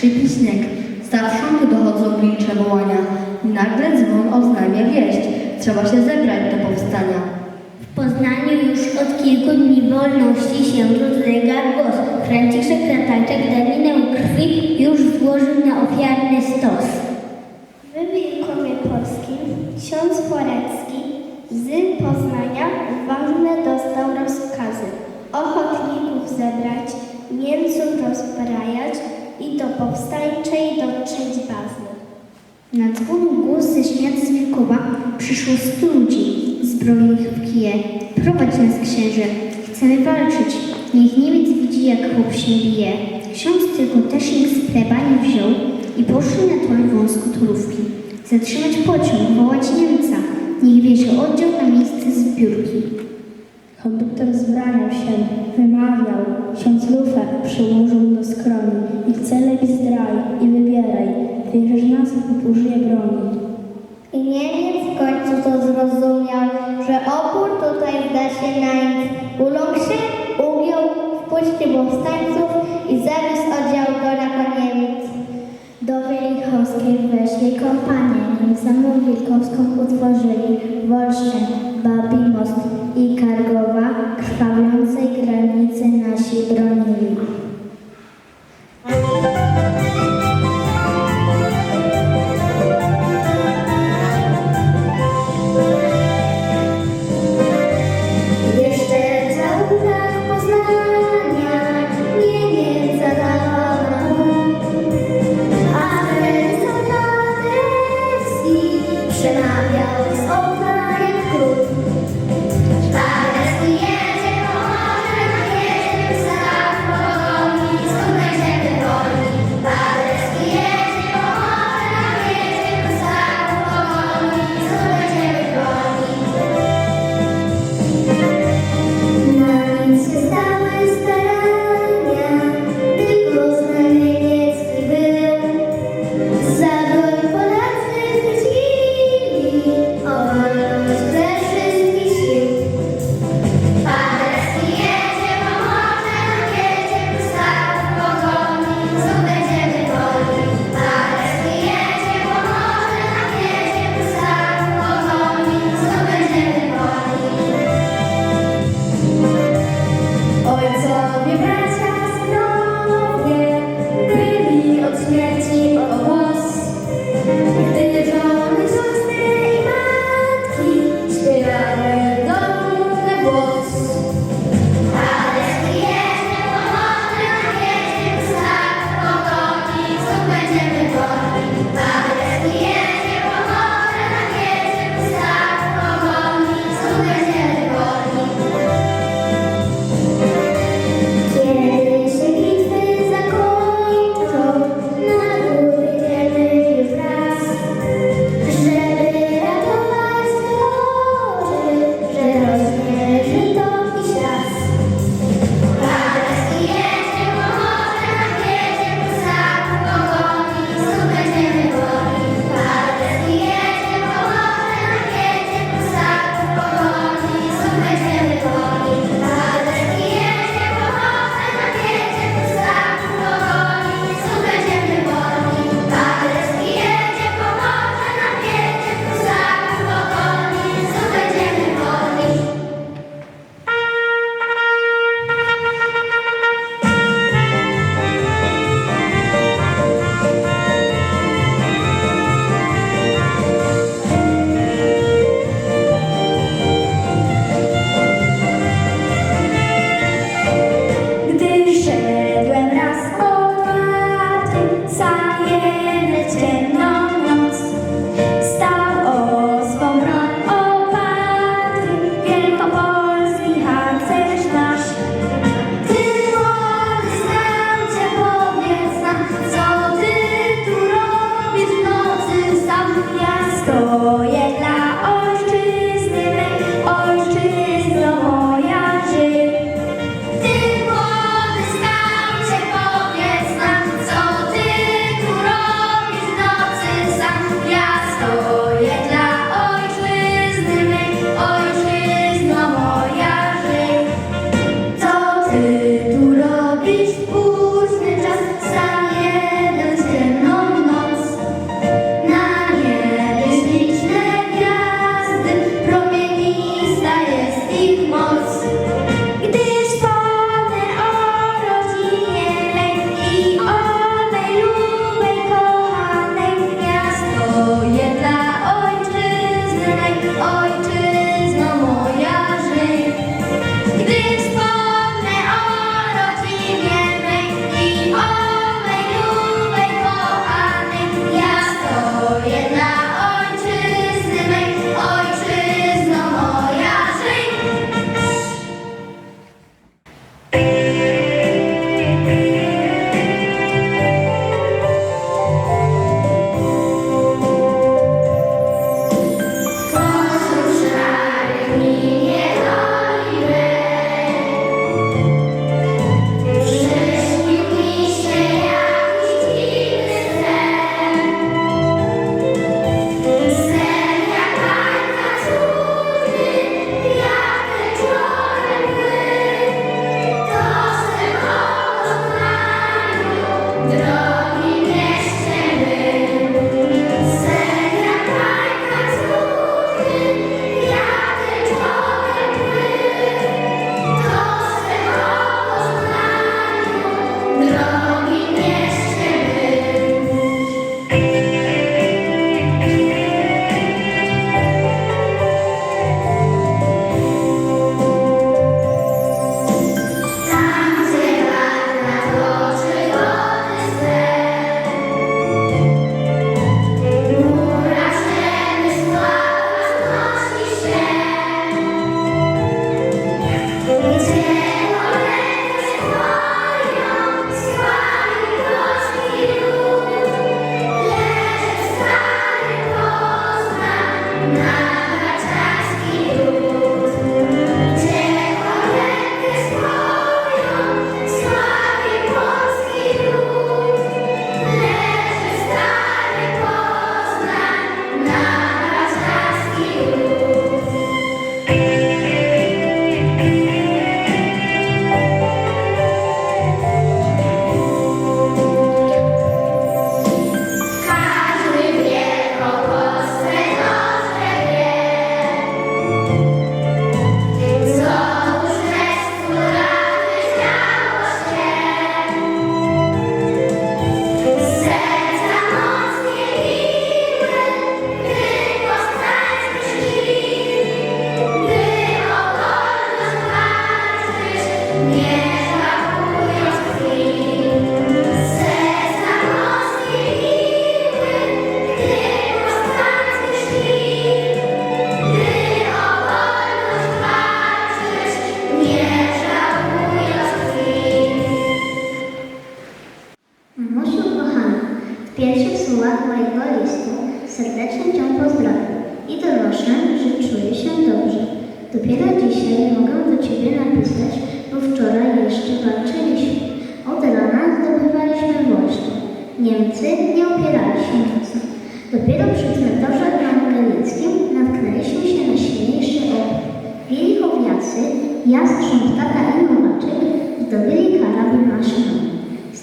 Skrzypi śnieg. Zatrzągu dochodzą milcze wołania. Nagle dzwon oznajmia wieść. Trzeba się zebrać do powstania. W Poznaniu już od kilku dni wolności się rozlega głos. Franciszek Rataczek daninę krwi już złożył na ofiarny stos. W Wielkomie Polskim ksiądz Forecki z Poznania ważne dostał rozkazy ochotników zebrać, Niemców rozbrajać i do powstańczej dotrzeć bazy. Na dzwon głos ze świat z Wilkowa przyszło stu ludzi, zbrojnych w kije. Prowadź nas księże, chcemy walczyć. Niech Niemiec widzi, jak chłop się bije. Ksiądz tylko tesznik z plebanii wziął i poszli na tor wąsko turówki. Zatrzymać pociąg, wołać Niemca. Niech bierze oddział na miejsce zbiórki. Konduktor zbraniał się, wymawiał, ksiądz lufę przyłożył do skroni wierzysz nas użyje broni. I Niemiec w końcu to zrozumiał, że opór tutaj zda się na nic. Uląkł się, ugiął, wpuścił powstańców i zawiózł oddział do Rakoniemiec. Do Wielichowskiej weszli kompanie, nim samą Wielkowską utworzyli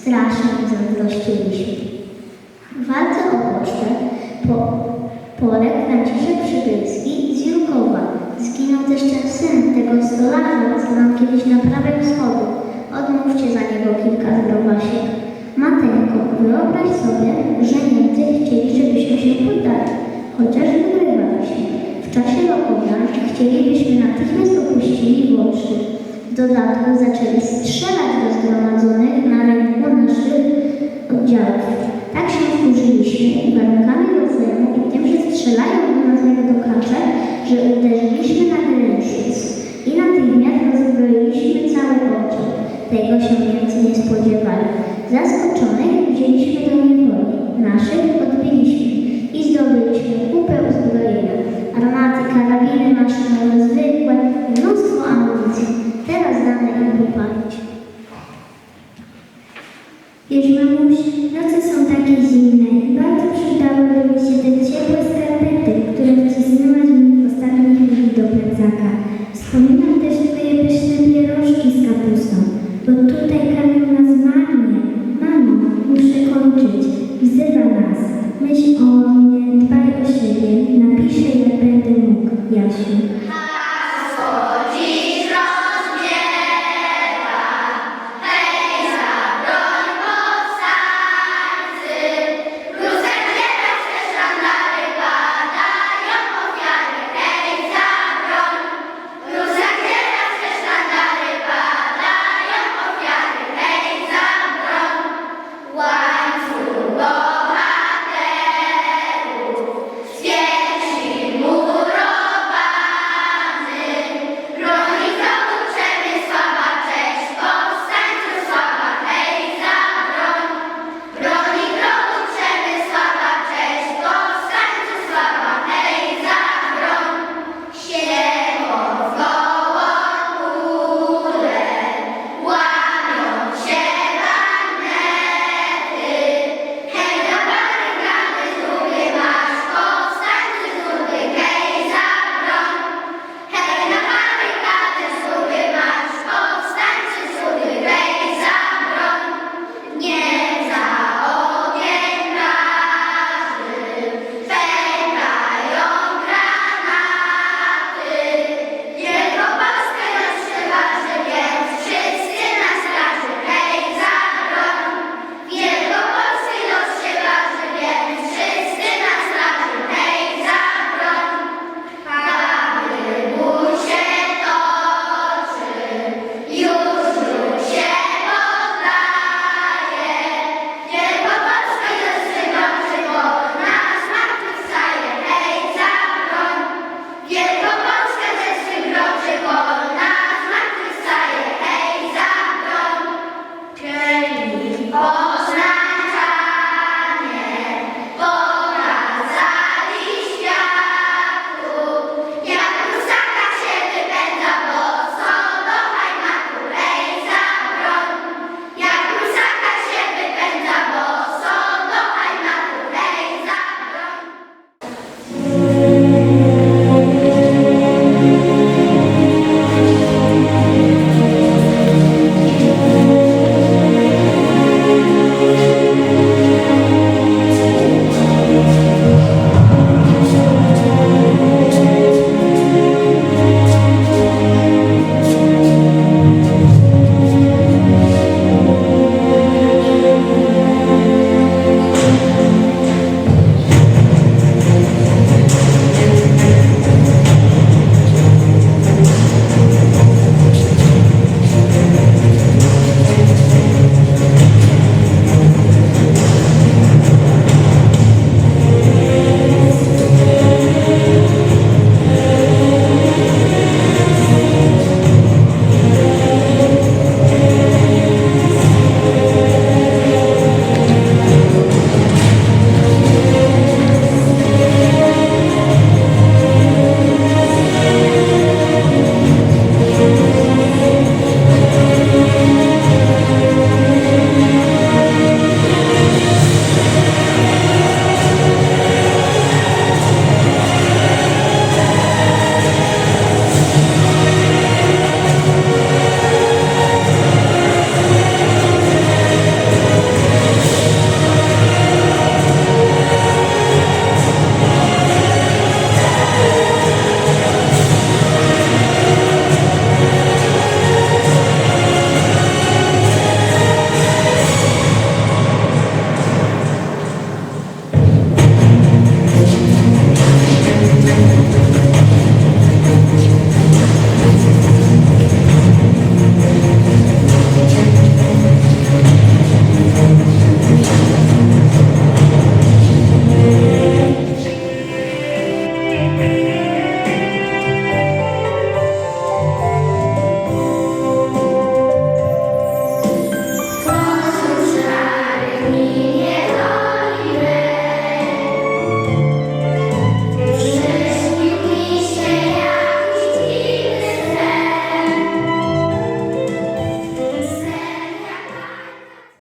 Strasznie zazdrościliśmy. W walce o pocztę po, poległ Franciszek Przybylski z Julkowa. Zginął też ten syn tego stolarza, co nam kiedyś naprawiał schody. Odmówcie za niego kilka zdrowasiek. Mateńko, wyobraź sobie, że Niemcy chcieli, żebyśmy się poddali, chociaż wygrywaliśmy. W czasie lokowania chcielibyśmy natychmiast opuścili Włochy. W dodatku zaczęli strzelać do zgromadzonych na rynku naszych oddziałów. Tak się wkurzyliśmy warunkami rozejmu i tym, że strzelają do nas jak do kaczek, że uderzyliśmy na Grenszyc i natychmiast rozbroiliśmy cały oddział. Tego się Niemcy nie spodziewali. Zaskoczonych wzięliśmy do